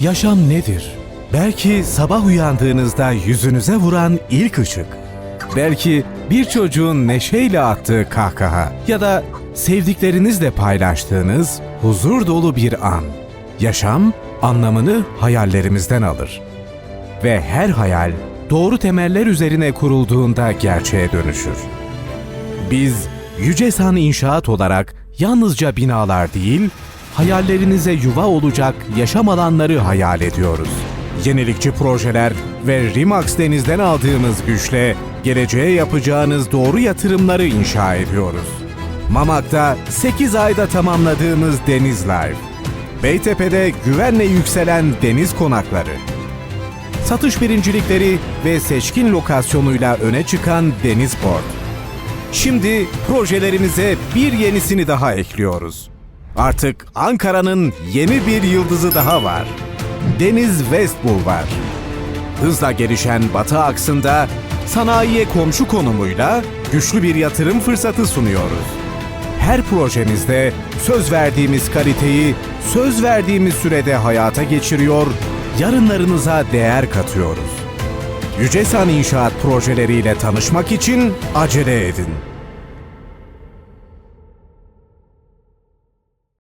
Yaşam nedir? Belki sabah uyandığınızda yüzünüze vuran ilk ışık. Belki bir çocuğun neşeyle attığı kahkaha ya da sevdiklerinizle paylaştığınız huzur dolu bir an. Yaşam anlamını hayallerimizden alır. Ve her hayal doğru temeller üzerine kurulduğunda gerçeğe dönüşür. Biz Yücesan İnşaat olarak yalnızca binalar değil, hayallerinize yuva olacak yaşam alanları hayal ediyoruz. Yenilikçi projeler ve Rimax Deniz'den aldığımız güçle geleceğe yapacağınız doğru yatırımları inşa ediyoruz. Mamak'ta 8 ayda tamamladığımız Deniz Life. Beytepe'de güvenle yükselen deniz konakları. Satış birincilikleri ve seçkin lokasyonuyla öne çıkan Denizport. Şimdi projelerimize bir yenisini daha ekliyoruz. Artık Ankara'nın yeni bir yıldızı daha var. Deniz West Boulevard. Hızla gelişen batı aksında sanayiye komşu konumuyla güçlü bir yatırım fırsatı sunuyoruz. Her projemizde söz verdiğimiz kaliteyi söz verdiğimiz sürede hayata geçiriyor, yarınlarınıza değer katıyoruz. Yücesan İnşaat projeleriyle tanışmak için acele edin.